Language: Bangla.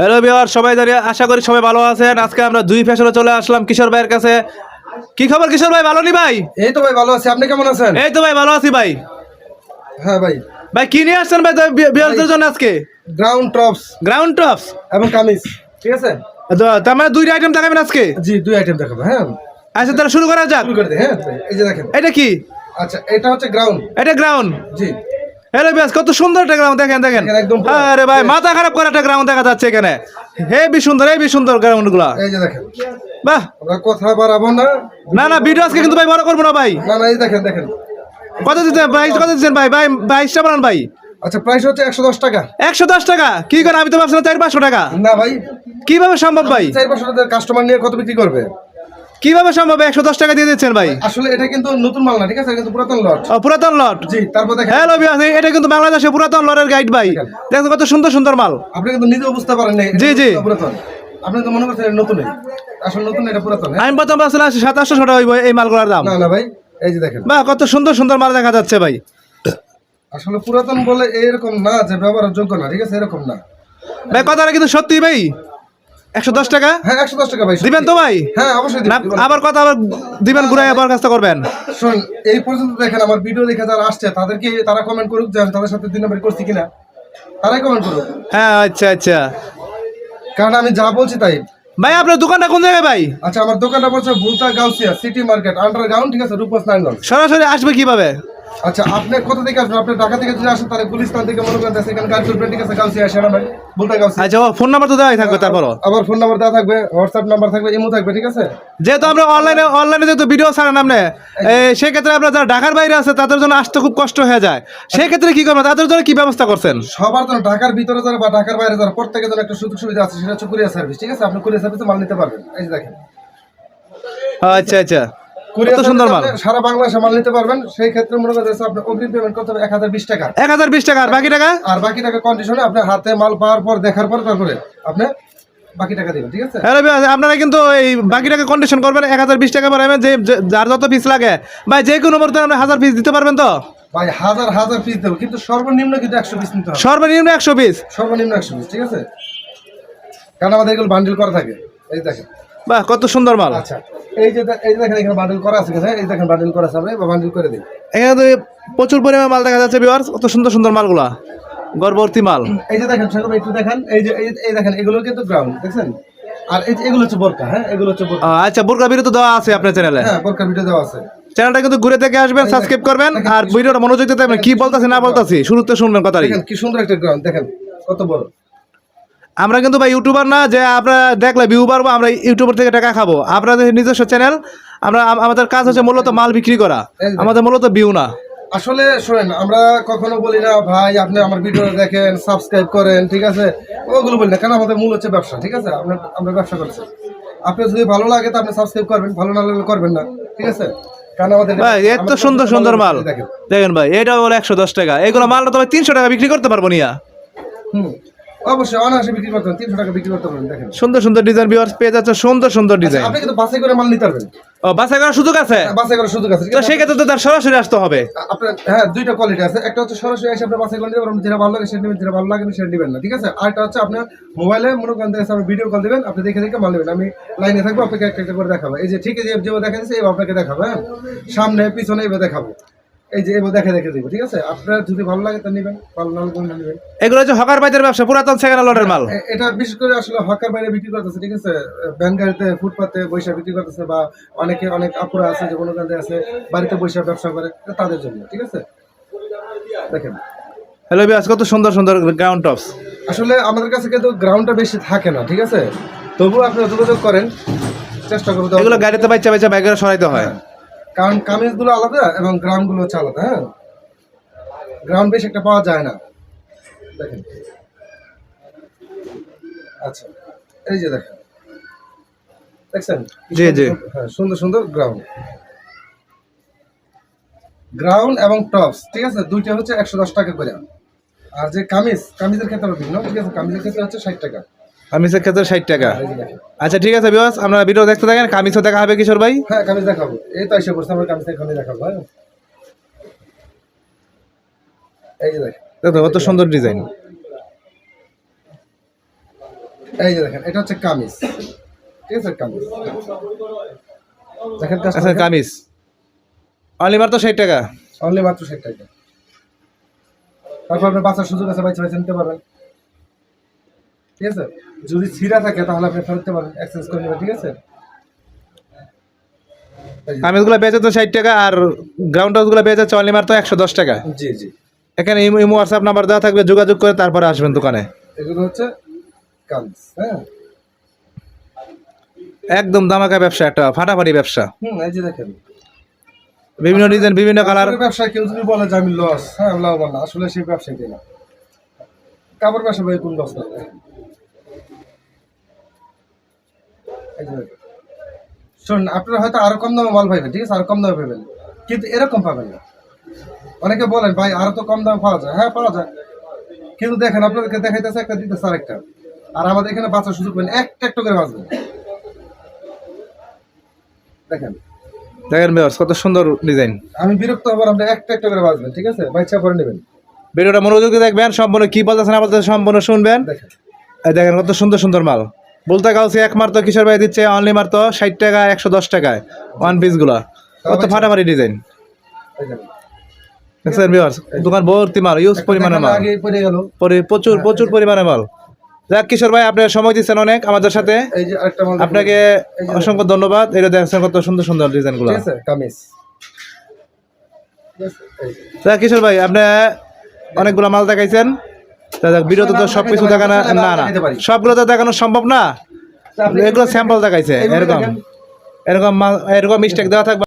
হ্যালো বিহার সবাই দাঁড়িয়ে আশা করি সবাই ভালো আছেন। আজকে আমরা দুই ফ্যাশনে চলে আসলাম কিশোর ভাইয়ের কাছে। কি খবর কিশোর ভাই ভালো নি ভাই? এই তো ভাই ভালো আছি। আপনি কেমন আছেন? এই তো ভাই ভালো আছি ভাই। হ্যাঁ ভাই। ভাই কি নিয়ে আসছেন ভাই বিহারদের জন্য আজকে? গ্রাউন্ড টপস গ্রাউন্ড টপস এবং কামিজ। ঠিক আছে? তার মানে দুইটা আইটেম দেখাবেন আজকে? জি দুই আইটেম দেখাবো হ্যাঁ। আচ্ছা তাহলে শুরু করা যাক। শুরু করে হ্যাঁ। এই যে দেখেন। এটা কি? আচ্ছা এটা হচ্ছে গ্রাউন্ড এটা গ্রাউন্ড জি। হ্যালো বিয়াস কত সুন্দর একটা গ্রাউন্ড দেখেন দেখেন। আরে ভাই মাথা খারাপ করে একটা গ্রাউন্ড দেখা যাচ্ছে এখানে। হেবি সুন্দর হেবি সুন্দর গ্রাউন্ডগুলা এই যে দেখেন। বাহ। আমরা কথা বাড়াবো না। না না ভিডিও আজকে কিন্তু ভাই বড় করব না ভাই। না না এই দেখেন দেখেন। কত দিচ্ছেন প্রাইস কত দিচ্ছেন ভাই? ভাই বাইশটা বানান ভাই। আচ্ছা প্রাইস হচ্ছে একশো দশ টাকা। একশো দশ টাকা? কি করে? আমি তো ভাবছিলাম চার পাঁচশো টাকা। না ভাই। কীভাবে সম্ভব ভাই? চার পাঁচশো টাকার কাস্টমার নিয়ে কত বিক্রি করবে? কীভাবে সম্ভব? একশো দশ টাকা দিয়ে দিচ্ছেন ভাই। আসলে এটা কিন্তু নতুন মাল না ঠিক আছে? কিন্তু পুরাতন লট। পুরাতন লট? জি তারপর দেখেন। হ্যালো বিয়াস এটা কিন্তু বাংলাদেশে পুরাতন লটের গাইড ভাই। দেখো কত সুন্দর সুন্দর মাল। আপনি কিন্তু নিজেও বুঝতে পারেন না জি, জি। পুরাতন। আপনি তো মনে করছেন এটা নতুনই। আসলে নতুন এটা পুরাতন হ্যাঁ? আমি প্রথম ভাবছিলাম সাতাশশো টাকা হইব এই মালগুলোর দাম। না না ভাই এই যে দেখেন। বাহ কত সুন্দর সুন্দর মাল দেখা যাচ্ছে ভাই। আসলে পুরাতন বলে এরকম না যে ব্যবহারের যোগ্য না ঠিক আছে? এরকম না। ভাই কথাটা কিন্তু সত্যি ভাই। একশো দশ টাকা? হ্যাঁ একশো দশ টাকা ভাই দিবেন তো ভাই? হ্যাঁ অবশ্যই আবার কথা আবার দিবেন ঘুরাই আবার কাজটা করবেন। শোন এই পর্যন্ত দেখেন আমার ভিডিও দেখে যারা আসছে তাদেরকে তারা কমেন্ট করুক যে আমি তাদের সাথে দুই নম্বর করছি কিনা। তারাই কমেন্ট করুক। হ্যাঁ আচ্ছা আচ্ছা। কারণ আমি যা বলছি তাই। ভাই আপনার দোকানটা কোন জায়গায় ভাই? আচ্ছা আমার দোকানটা পড়ছে Bhulta Gausia city market underground ঠিক আছে রূপস নারায়ণগঞ্জ। সরাসরি আসবে কীভাবে? আচ্ছা আপনি কোথা থেকে আসবেন? আপনি ঢাকা থেকে যদি আসেন তাহলে গুলিস্তান থেকে মনে করেন সেখানে তুলবেন ঠিক আছে গাউসিয়া আসে আমার ভুলতা গাউসিয়া আচ্ছা ফোন নাম্বার তো দেওয়াই থাকবে তারপরও। আবার ফোন নাম্বার দেওয়া থাকবে হোয়াটসঅ্যাপ নাম্বার থাকবে ইমো থাকবে ঠিক আছে? যেহেতু আমরা অনলাইনে অনলাইনে যেহেতু ভিডিও ছাড়েন আপনি এই, সেক্ষেত্রে আপনার যারা ঢাকার বাইরে আছে তাদের জন্য আসতে খুব কষ্ট হয়ে যায়। সেক্ষেত্রে কি করবেন? তাদের জন্য কি ব্যবস্থা করছেন? সবার জন্য ঢাকার ভিতরে যারা বা ঢাকার বাইরে যারা প্রত্যেকের জন্য একটা সুযোগ সুবিধা আছে সেটা হচ্ছে কুরিয়ার সার্ভিস ঠিক আছে? আপনি কুরিয়ার সার্ভিসে মাল নিতে পারবেন। এই যে দেখেন। আচ্ছা আচ্ছা। কত সুন্দর মাল। সারা বাংলাদেশে মাল নিতে পারবেন। সেই ক্ষেত্রে মনে করেন যে আপনি অগ্রিম পেমেন্ট করতে হবে এক হাজার বিশ টাকা। এক হাজার বিশ টাকা আর বাকি টাকা? আর বাকি টাকা কন্ডিশনে আপনি হাতে মাল পাওয়ার পর দেখার পর তারপরে আপনি বাকি টাকা দিবেন ঠিক আছে? আপনারা কিন্তু এই বাকি টাকা কন্ডিশন করবেন এক হাজার বিশ টাকা যে যে- যার যত পিস লাগে। ভাই যে কোনো মুহূর্তে আপনি হাজার পিস দিতে পারবেন তো? ভাই হাজার হাজার পিস দেবো কিন্তু সর্বনিম্ন কিন্তু একশো পিস নিতে হবে। সর্বনিম্ন একশো পিস সর্বনিম্ন একশো পিস ঠিক আছে? কারণ আমাদের এগুলো বান্ডিল করা থাকে। এই দেখেন। বাহ কত সুন্দর মাল। আচ্ছা। এই যে এই যে দেখেন এখানে বান্ডিল করা আছে এই দেখেন বান্ডিল করা আছে আমরা বান্ডিল করে দিই। এখানে তো প্রচুর পরিমাণে মাল দেখা যাচ্ছে কত সুন্দর সুন্দর মালগুলা। গর্ভবর্তী মাল। এই যে দেখেন সেরকম একটু দেখেন। এই যে এই- দেখেন এগুলো কিন্তু গ্রাউন্ড দেখছেন? আর এই এগুলো হচ্ছে বোরকা হ্যাঁ? এগুলো হচ্ছে বোরকা। আচ্ছা বোরকা ভিডিও তো দেওয়া আছে আপনার চ্যানেলে হ্যাঁ বোরকা ভিডিও দেওয়া আছে। চ্যানেলটা কিন্তু ঘুরে থেকে আসবেন সাবস্ক্রাইব করবেন আর ভিডিওটা মনোযোগ দিতে কি বলতাছি না বলতাছি শুরুতে শুনবেন কথা দেখেন কি সুন্দর একটা গ্রাউন্ড দেখেন কত বড়। আমরা কিন্তু ভাই ইউটিউবার না যে আমরা দেখলে ভিউ পারব আমরা ইউটিউবার থেকে টাকা খাব। আপনাদের নিজস্ব চ্যানেল আমরা আমাদের কাজ হচ্ছে মূলত মাল বিক্রি করা। আমাদের মূলত ভিউ না। আসলে শোনেন আমরা কখনো বলি না ভাই আপনি আমার ভিডিও দেখেন সাবস্ক্রাইব করেন ঠিক আছে? ওগুলো বলি না কারণ আমাদের মূল হচ্ছে ব্যবসা ঠিক আছে? আমরা আমরা ব্যবসা করছি। আপনি যদি ভালো লাগে তো আপনি সাবস্ক্রাইব করবেন ভালো না লাগলে করবেন না ঠিক আছে? ভাই এত সুন্দর সুন্দর মাল দেখেন। দেখেন ভাই এটা হলো একশো দশ টাকা। এগুলো মালটা তবে তিনশো টাকা বিক্রি করতে পারব নিয়া। হুম। অবশ্যই অনায়াসে বিক্রি করতে তিনশো টাকা বিক্রি করতে দেখেন। সুন্দর সুন্দর ডিজাইন ভিউয়ার্স পেয়ে যাচ্ছে সুন্দর সুন্দর ডিজাইন আপনি কিন্তু বাছাই করে মাল নিতে পারবেন। ও বাসায় করার সুযোগ আছে? বাছাই করার সুযোগ আছে ঠিক তো আছে? তো তার সরাসরি আসতে হবে। আপনার হ্যাঁ দুইটা কোয়ালিটি আছে। একটা হচ্ছে সরাসরি এসে আপনি বাছাই করে নিতে পারবেন যেটা ভালো লাগে সেটা নেবেন যেটা ভালো লাগে না সেটা নেবেন না ঠিক আছে? আরেকটা হচ্ছে আপনার মোবাইলে মনে করেন আপনি ভিডিও কল দেবেন আপনি দেখে দেখে মাল নেবেন। আমি লাইনে থাকব আপনাকে একটা একটা করে দেখাবো। এই যে ঠিক আছে যেভাবে দেখা যাচ্ছে আপনাকে দেখাবো হ্যাঁ? সামনে পিছনে দেখাবো। এই যে এভাবে দেখে দেখে দেবো ঠিক আছে? আপনার যদি ভালো লাগে তা নেবেন ভালো না লাগলে না নেবেন। এগুলো হচ্ছে হকার বাইদের ব্যবসা পুরাতন সেকেন্ড লটের মাল। এটা বিশেষ করে আসলে হকার বাইরে বিক্রি করতেছে ঠিক আছে? ভ্যান গাড়িতে ফুটপাতে বৈশা বিক্রি করতেছে বা অনেকে অনেক আপুরা আছে যে কোনো কাজে আছে বাড়িতে বৈশা ব্যবসা করে তাদের জন্য ঠিক আছে? দেখেন। হ্যালো বিয়াস কত সুন্দর সুন্দর গ্রাউন্ড টপস আসলে আমাদের কাছে কিন্তু গ্রাউন্ডটা বেশি থাকে না ঠিক আছে? তবুও আপনারা যোগাযোগ করেন চেষ্টা করব। এগুলো গাড়িতে বাচ্চা বাচ্চা ব্যাগের সরাইতে হয়। কারণ কামিজগুলো আলাদা এবং গ্রাউন্ডগুলো হচ্ছে আলাদা হ্যাঁ? গ্রাউন্ড বেশ একটা পাওয়া যায় না। দেখেন। আচ্ছা এই যে দেখেন। দেখছেন? জি, জি। সুন্দর- হ্যাঁ সুন্দর সুন্দর গ্রাউন্ড গ্রাউন্ড এবং টপস ঠিক আছে? দুইটা হচ্ছে একশো দশ টাকা করে। আর যে কামিজ কামিজের ক্ষেত্রে ভিন্ন ঠিক আছে? কামিজের ক্ষেত্রে হচ্ছে ষাট টাকা। কামিজের ক্ষেত্রে ষাট টাকা। আচ্ছা ঠিক আছে বিয়াস আমরা ভিডিও দেখতে থাকেন কামিজও দেখা হবে কিশোর ভাই। হ্যাঁ কামিজ দেখাবো। এই তো এসে পড়ছে আমার কামিজ এখানে দেখাবো হ্যাঁ। এই যে দেখেন। দেখো কত সুন্দর ডিজাইন এই যে দেখেন এটা হচ্ছে কামিজ। ঠিক আছে কামিজ। দেখেন আচ্ছা কামিজ। অনলি মাত্র ষাট টাকা। অনলি মাত্র ষাট টাকা। তারপর আপনার বাচ্চার সুযোগ আছে বাইচে বাইচে নিতে পারবেন। ঠিক আছে? যদি ছিঁড়া থাকে তাহলে আপনি ফেরত দিতে পারেন এক্সচেঞ্জ করে নেবেন ঠিক আছে? যে- বেচে তো ষাট টাকা আর গ্রাউন্ড হাউসগুলো বেচে যাচ্ছে অনলি মাত্র একশো দশ টাকা। জি জি। এখানে ইমো হোয়াটসঅ্যাপ নাম্বার দেওয়া থাকবে যোগাযোগ করে তারপরে আসবেন দোকানে। এগুলো হচ্ছে কামিজ হ্যাঁ? একদম দামাকা ব্যবসা একটা ফাটাফাটি ব্যবসা। হুম এই যে দেখেন। বিভিন্ন ডিজাইন বিভিন্ন কালার ব্যবসা কেউ যদি বলে যে আমি লস হ্যাঁ লাভবান না আসলে সেই ব্যবসায়ী না। কাপড় ব্যবসা ভাই কোন লস না এই যে দেখেন। শোন আপনারা হয়তো আরও কম দামে মাল পাইবেন ঠিক আছে? আরও কম দামে পাবেন কিন্তু এরকম পাবেন না। অনেকে বলেন ভাই আরও তো কম দামে পাওয়া যায়। হ্যাঁ পাওয়া যায়। কিন্তু দেখেন আপনাদেরকে দেখাইতেছে একটা দিতেছে আরেকটা। আর আমাদের এখানে বাঁচার সুযোগ পেন একটা একটা করে বাঁচবেন। দেখেন। দেখেন ভিউয়ার্স কত সুন্দর ডিজাইন আমি বিরক্ত হবার আপনি একটা একটা করে বাঁচবেন ঠিক আছে? বাচ্চা পরে নেবেন। ভিডিওটা মনোযোগ দিয়ে দেখবেন সম্পূর্ণ কি বলতেছেন না সম্পূর্ণ শুনবেন। দেখেন কত সুন্দর সুন্দর মাল। বলতে কাউসি এক মাত্র কিশোর ভাই দিচ্ছে অনলি মাত্র ষাট টাকা একশো দশ টাকায় ওয়ান পিসগুলা। কত ফাটাফাটি ডিজাইন। দেখছেন ভিউয়ার্স দোকান ভর্তি মাল ইউজ পরিমাণে মাল। আগে পড়ে গেল। পরি- প্রচুর প্রচুর পরিমাণে মাল। যাক কিশোর ভাই আপনি সময় দিচ্ছেন অনেক আমাদের সাথে। এই যে আরেকটা মাল আপনাকে অসংখ্য ধন্যবাদ। এটা দেখছেন কত সুন্দর সুন্দর ডিজাইনগুলো। ঠিক আছে কামিজ। যাক কিশোর ভাই আপনি অনেকগুলো মাল দেখাইছেন। বিরত তো তো সবকিছু দেখানো না না। সবগুলো তো দেখানো সম্ভব না। এগুলো স্যাম্পল দেখাইছে এরকম। এরকম এরকম মিস্টেক দেওয়া থাকবে।